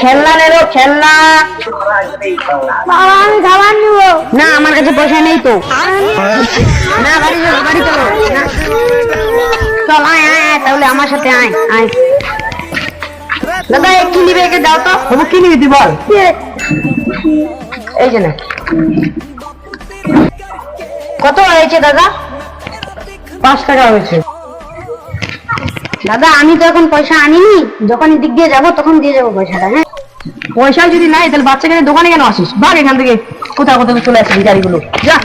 খেলনা নেব খেলনা। বাবা আমি খাবার নিব। না আমার কাছে পয়সা নেই তো। না বাড়ি চলো বাড়ি চলো। চল আয় তাহলে আমার সাথে আয় আয়। দাদা কি নিবে একে দাও তো। তবু কি নিবি তুই বল। এই যে না। কত হয়েছে দাদা? পাঁচ টাকা হয়েছে। দাদা আমি তো এখন পয়সা আনিনি যখন এদিক দিয়ে যাবো তখন দিয়ে যাবো পয়সাটা হ্যাঁ পয়সা যদি নাই তাহলে বাচ্চাকে নিয়ে দোকানে কেন আসিস ভাগ এখান থেকে কোথাও কোথাও চলে আসছে গাড়িগুলো যা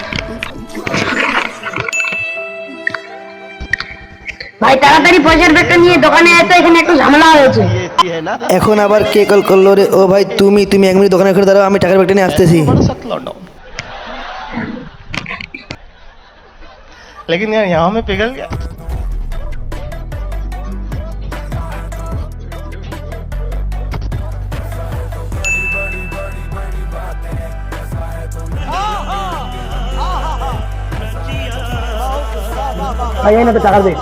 ভাই তাড়াতাড়ি পয়সার ব্যাগটা নিয়ে দোকানে আসতে এখানে একটু ঝামেলা হয়েছে এখন আবার কে কল করলো রে ও ভাই তুমি তুমি এক মিনিট দোকানে করে দাঁড়াও আমি টাকার ব্যাগটা নিয়ে আসতেছি लेकिन यार यहाँ में पिघल गया ভাই এই না তো টাকা দে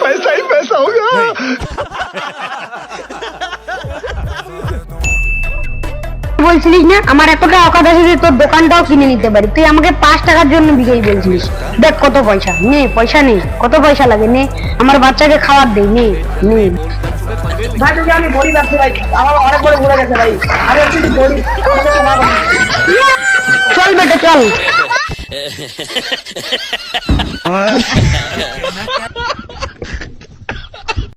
पैसा ही पैसा होगा বলছিলিস না আমার এতটা অকাত আছে যে তোর দোকানটাও কিনে নিতে পারি তুই আমাকে পাঁচ টাকার জন্য বিকেই বলছিলিস দেখ কত পয়সা নে পয়সা নেই কত পয়সা লাগে নে আমার বাচ্চাকে খাবার দে নে নে ভাই তোকে আমি গরিব আছে ভাই আমার অনেক বড় ঘুরে গেছে ভাই আমি একটু গরিব চল বেটা চল what?